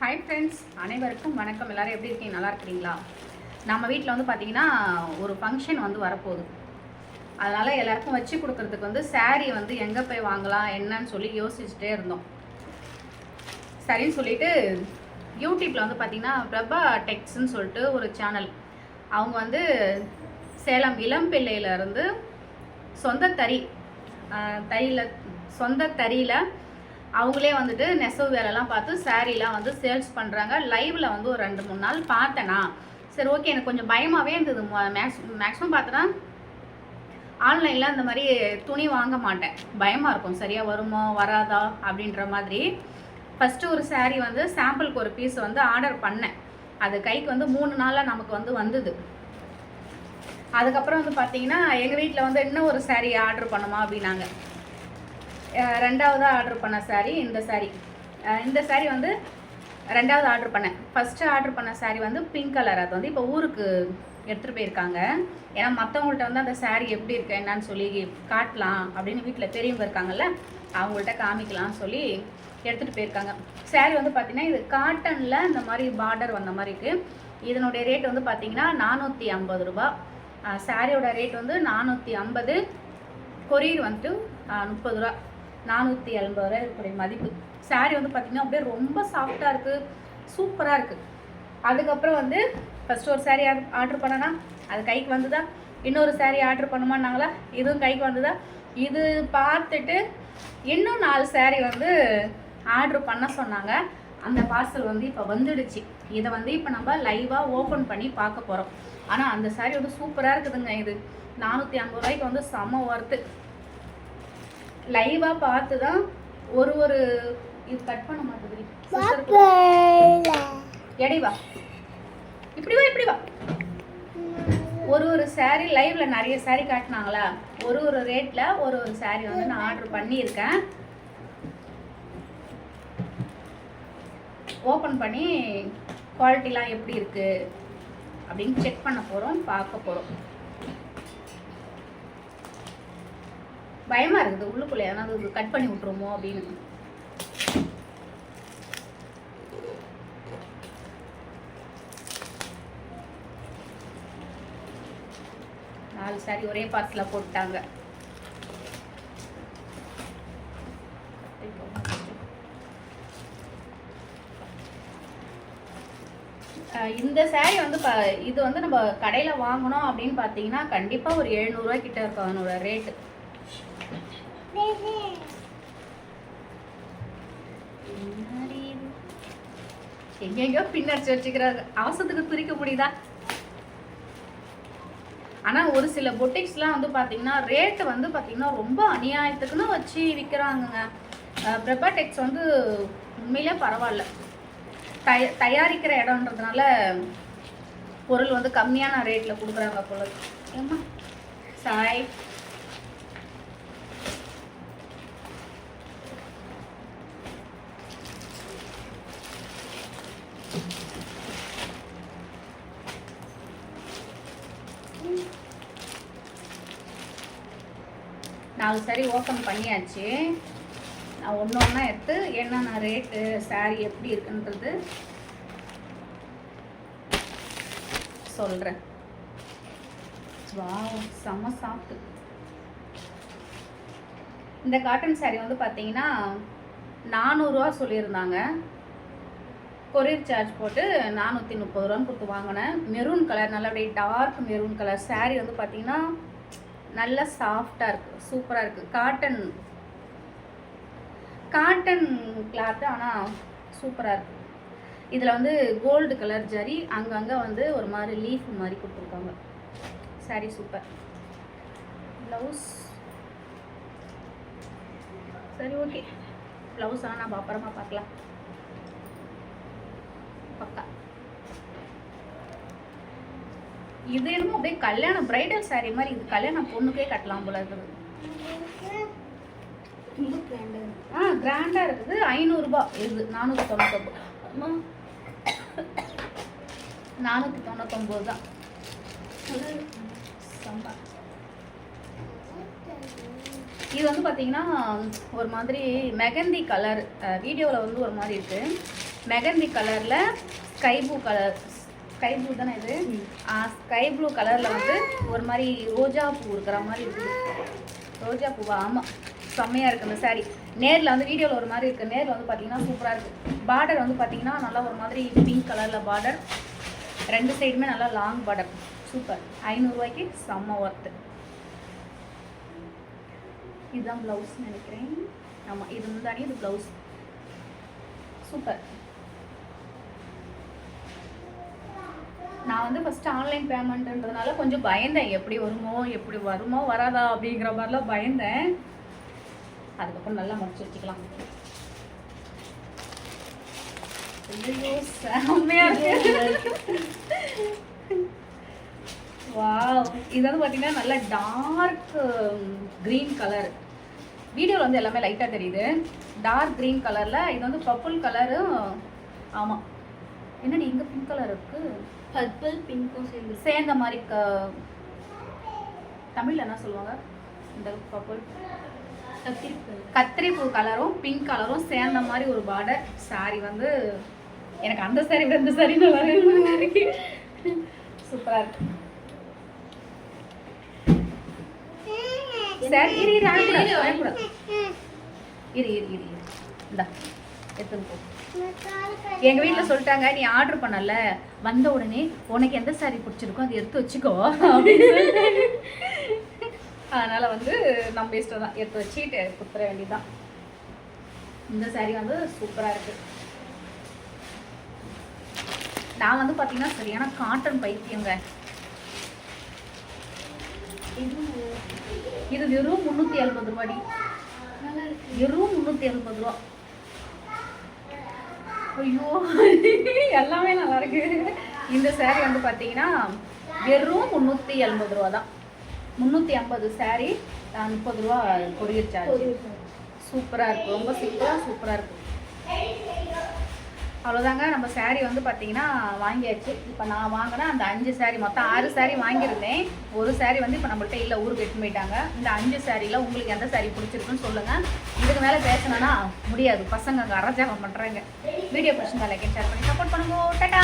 Hi friends அனைவருக்கும் வணக்கம். எல்லோரும் எப்படி இருக்கீங்க? நல்லா இருக்கிறீங்களா? நம்ம வீட்டில் வந்து பார்த்தீங்கன்னா ஒரு ஃபங்க்ஷன் வந்து வரப்போகுது. அதனால் எல்லாருக்கும் வச்சு கொடுக்கறதுக்கு வந்து சாரீ வந்து எங்கே போய் வாங்கலாம் என்னன்னு சொல்லி யோசிச்சுட்டே இருந்தோம். சரின்னு சொல்லிட்டு யூடியூப்பில் வந்து பார்த்தீங்கன்னா பிரபா டெக்ஸ்ன்னு சொல்லிட்டு ஒரு சேனல் அவங்க வந்து சேலம் இளம்பிள்ளையில இருந்து சொந்த தறி தறியில் சொந்த தறியில் அவங்களே வந்துட்டு நெசவு வேலைலாம் பார்த்து சாரீலாம் வந்து சேல்ஸ் பண்ணுறாங்க லைவில் வந்து ஒரு ரெண்டு மூணு நாள் பார்த்தேனா. சரி ஓகே எனக்கு கொஞ்சம் பயமாகவே இருந்தது. மேக்ஸ் மேக்ஸிமம் பார்த்தோன்னா ஆன்லைனில் இந்த மாதிரி துணி வாங்க மாட்டேன். பயமாக இருக்கும். சரியாக வருமோ வராதா அப்படின்ற மாதிரி. ஃபஸ்ட்டு ஒரு சாரீ வந்து சாம்பிளுக்கு ஒரு பீஸ் வந்து ஆர்டர் பண்ணேன். அது கைக்கு வந்து மூணு நாளாக நமக்கு வந்து வந்தது. அதுக்கப்புறம் வந்து பார்த்தீங்கன்னா எங்கள் வீட்டில் வந்து இன்னும் ஒரு சாரீ ஆர்டர் பண்ணுமா அப்படின்னாங்க. ரெண்டாவதாக ஆர்டர் பண்ண சாரீ இந்த சாரீ இந்த சாரீ வந்து ரெண்டாவது ஆர்டர் பண்ணேன். ஃபஸ்ட்டு ஆர்டர் பண்ண சாரீ வந்து பிங்க் கலர் அது வந்து இப்போ ஊருக்கு எடுத்துகிட்டு போயிருக்காங்க. ஏன்னா மற்றவங்கள்ட்ட வந்து அந்த சாரீ எப்படி இருக்கு என்னன்னு சொல்லி காட்டலாம் அப்படின்னு வீட்டில் பெரியவங்க இருக்காங்கல்ல அவங்கள்ட்ட காமிக்கலாம்னு சொல்லி எடுத்துகிட்டு போயிருக்காங்க. சாரீ வந்து பார்த்திங்கன்னா இது காட்டனில் இந்த மாதிரி பார்டர் வந்த மாதிரி இருக்குது இதனுடைய ரேட் வந்து பார்த்தீங்கன்னா நானூற்றி ஐம்பது ரூபா. சாரியோட ரேட் வந்து நானூற்றி ஐம்பது. கொரியர் வந்துட்டு முப்பது ரூபா. நானூற்றி எண்பது ரூபாய் இருக்கக்கூடிய மதிப்பு. சாரீ வந்து பார்த்திங்கன்னா அப்படியே ரொம்ப சாஃப்டாக இருக்குது சூப்பராக இருக்குது அதுக்கப்புறம் வந்து ஃபஸ்ட்டு ஒரு saree ஆர்டர் பண்ணனா அது கைக்கு வந்துதா? இன்னொரு சாரீ ஆர்டர் பண்ணுமான்னாங்களா? இதுவும் கைக்கு வந்துதா? இது பார்த்துட்டு இன்னும் நாலு சாரீ வந்து ஆர்டர் பண்ண சொன்னாங்க. அந்த பார்சல் வந்து இப்போ வந்துடுச்சு. இதை வந்து இப்போ நம்ம லைவாக ஓப்பன் பண்ணி பார்க்க போகிறோம் ஆனால் அந்த சாரீ வந்து சூப்பராக இருக்குதுங்க இது. நானூற்றி ஐம்பது ரூபாய்க்கு வந்து செம ஒர்த்து லைவாக பார்த்து தான் ஒரு ஒரு இது கட் பண்ண மாட்டேங்குது. எடை வா. இப்படி வா இப்படி வா. ஒரு ஒரு saree லைவ்ல நிறைய saree காட்டினாங்களா? ஒரு ஒரு ரேட்ல ஒரு ஒரு saree வந்து நான் ஆர்டர் பண்ணியிருக்கேன். ஓப்பன் பண்ணி குவாலிட்டிலாம் எப்படி இருக்கு? அப்படின்னு செக் பண்ண போகிறோம் பார்க்க போகிறோம் பயமா இருக்குது உள்ளுக்குள்ள. ஏதாவது கட் பண்ணி விட்டுருமோ அப்படின்னு. நாலு சாரி ஒரே பார்சல போட்டாங்க இந்த சேரீ வந்து ப இது வந்து நம்ம கடையில் வாங்கணும் அப்படின்னு பார்த்தீங்கன்னா கண்டிப்பாக ஒரு எழுநூறுவா கிட்ட இருக்கும் அதனோட ரேட்டு எங்கெங்கோ இது? எங்கெங்கயோ பின்னடிச்சு அவசரத்துக்கு பிரிக்க முடியுதா? ஆனா ஒரு சில பொட்டிக்ஸ்லாம் வந்து பாத்தீங்கன்னா ரேட்டு வந்து பாத்தீங்கன்னா ரொம்ப அநியாயத்துக்குன்னு வச்சு விற்கிறாங்கங்க பிரபா டெக்ஸ் வந்து உண்மையிலே பரவாயில்ல. தய தயாரிக்கிற இடம்ன்றதுனால பொருள் வந்து கம்மியான ரேட்டில் கொடுக்குறாங்க பொருள் ஏமா ஏம்மா? சாய். நாலு சாரி ஓப்பன் பண்ணியாச்சு. நான் ஒன்று ஒன்றா எடுத்து என்னென்ன ரேட்டு சாரீ எப்படி இருக்குன்றது சொல்கிறேன் வாவ் செம்ம சாஃப்ட் இந்த காட்டன் சாரீ வந்து பார்த்தீங்கன்னா நானூறுரூவா சொல்லியிருந்தாங்க. கொரியர் சார்ஜ் போட்டு நானூற்றி முப்பது ரூபான்னு கொடுத்து வாங்கினேன். மெரூன் கலர் நல்லபடியே டார்க் மெரூன் கலர் சாரீ வந்து பார்த்தீங்கன்னா நல்ல சாஃப்டாக இருக்குது சூப்பராக இருக்குது காட்டன் காட்டன் கிளாத்து ஆனால் சூப்பராக இருக்குது இதில் வந்து கோல்டு கலர் ஜரி அங்கங்கே வந்து ஒரு மாதிரி லீஃப் மாதிரி கொடுத்துருக்காங்க. சாரி சூப்பர் ப்ளவுஸ் சரி ஓகே ப்ளவுஸ் ஆனால் நம்ம அப்புறமா பார்க்கலாம். பக்கா. இது என்னமோ அப்படியே கல்யாணம் பிரைடல் saree மாதிரி இது கல்யாணம் பொண்ணுக்கே கட்டலாம் போல இருக்குது. ஆ கிராண்டாக இருக்குது. ஐநூறுரூபா இது நானூற்றி தொண்ணூத்தொம்பது. நானூற்றி தொண்ணூத்தொம்பது தான். சம்பா. இது வந்து பார்த்தீங்கன்னா ஒரு மாதிரி மெகந்தி கலர் வீடியோவில் வந்து ஒரு மாதிரி இருக்குது மெகந்தி கலரில் sky blue colour sky blue தானே இது? ஸ்கை ப்ளூ கலரில் வந்து ஒரு மாதிரி ரோஜா பூ இருக்கிற மாதிரி இருக்குது ரோஜா பூவா? ஆமாம் செம்மையாக இருக்குது இந்த saree. நேரில் வந்து வீடியோவில் ஒரு மாதிரி இருக்குது நேரில் வந்து பார்த்தீங்கன்னா சூப்பராக இருக்குது பார்டர் வந்து பார்த்தீங்கன்னா நல்லா ஒரு மாதிரி பிங்க் கலரில் பார்டர் ரெண்டு சைடுமே நல்லா லாங் பார்டர் சூப்பர். ஐநூறுரூவாய்க்கு செம்ம ஒர்த்து இதுதான் ப்ளவுஸ் நினைக்கிறேன். ஆமாம் இது முந்தானி இது ப்ளவுஸ் சூப்பர். நான் வந்து ஃபஸ்ட்டு ஆன்லைன் பேமெண்ட்டுன்றதுனால கொஞ்சம் பயந்தேன். எப்படி வருமோ எப்படி வருமோ வராதா அப்படிங்கிற மாதிரிலாம் பயந்தேன். அதுக்கப்புறம் நல்லா முடிச்சு வச்சுக்கலாம். ஐயோ வாவ். இது வந்து பார்த்தீங்கன்னா நல்ல டார்க் க்ரீன் கலர் வீடியோவில் வந்து எல்லாமே லைட்டாக தெரியுது. டார்க் க்ரீன் கலரில் இது வந்து பர்பிள் கலரும் ஆமாம் என்னடி இங்கே பிங்க் கலர் இருக்குது பர்பிள் பிங்க்கும் சேர்ந்து. சேர்ந்த மாதிரி க தமிழில் என்ன சொல்லுவாங்க? இந்த பர்பிள் கத்திரிக்காய் கத்திரிப்பூ. கலரும் பிங்க் கலரும் சேர்ந்த மாதிரி ஒரு பார்டர் saree வந்து எனக்கு அந்த saree விட இந்த saree நல்லா இருக்கு சூப்பராக இருக்கு. சரி இரு இரு இரு இரு இரு இரு. இந்தா எடுத்துன்னு போ. எங்க வீட்ல சொல்லிட்டாங்க நீ ஆர்டர் பண்ணல. வந்த உடனே உனக்கு எந்த saree பிடிச்சிருக்கோ அதை எடுத்து வச்சுக்கோ. அதனால வந்து நம்ம இஷ்டம் தான். எடுத்து வச்சுட்டு கொடுத்துற வேண்டியதுதான். இந்த saree வந்து சூப்பரா இருக்கு. நான் வந்து பாத்தீங்கன்னா சரியான காட்டன் பைத்தியங்க. இது வெறும் முந்நூற்றி எழுபது ரூபாடி. வெறும் முந்நூற்றி எழுபது ரூபா. ஐயோ எல்லாமே நல்லா இருக்கு. இந்த saree வந்து பார்த்தீங்கன்னா வெறும் முந்நூற்றி எண்பது ரூபா தான் முந்நூற்றி ஐம்பது அஹ், முப்பது ரூபா கொரியர் சார்ஜ் சூப்பராக இருக்கும் ரொம்ப சிம்பிளாக சூப்பராக இருக்கும் அவ்வளோதாங்க நம்ம சாரீ வந்து பார்த்தீங்கன்னா வாங்கியாச்சு. இப்போ நான் வாங்கினா அந்த அஞ்சு சாரீ மொத்தம் ஆறு சாரீ வாங்கியிருந்தேன். ஒரு சாரீ வந்து இப்போ நம்மள்ட்ட இல்லை ஊருக்கு எடுத்து போயிட்டாங்க. இந்த அஞ்சு சாரியில் உங்களுக்கு எந்த சாரீ பிடிச்சிருக்குன்னு சொல்லுங்கள் இதுக்கு மேலே பேசணும்னா முடியாது. பசங்க அங்கே அரஜாகம் பண்ணுறாங்க வீடியோ பிடிச்சிருந்தா லைக் ஷேர் பண்ணி சப்போர்ட் பண்ணுங்க. டட்டா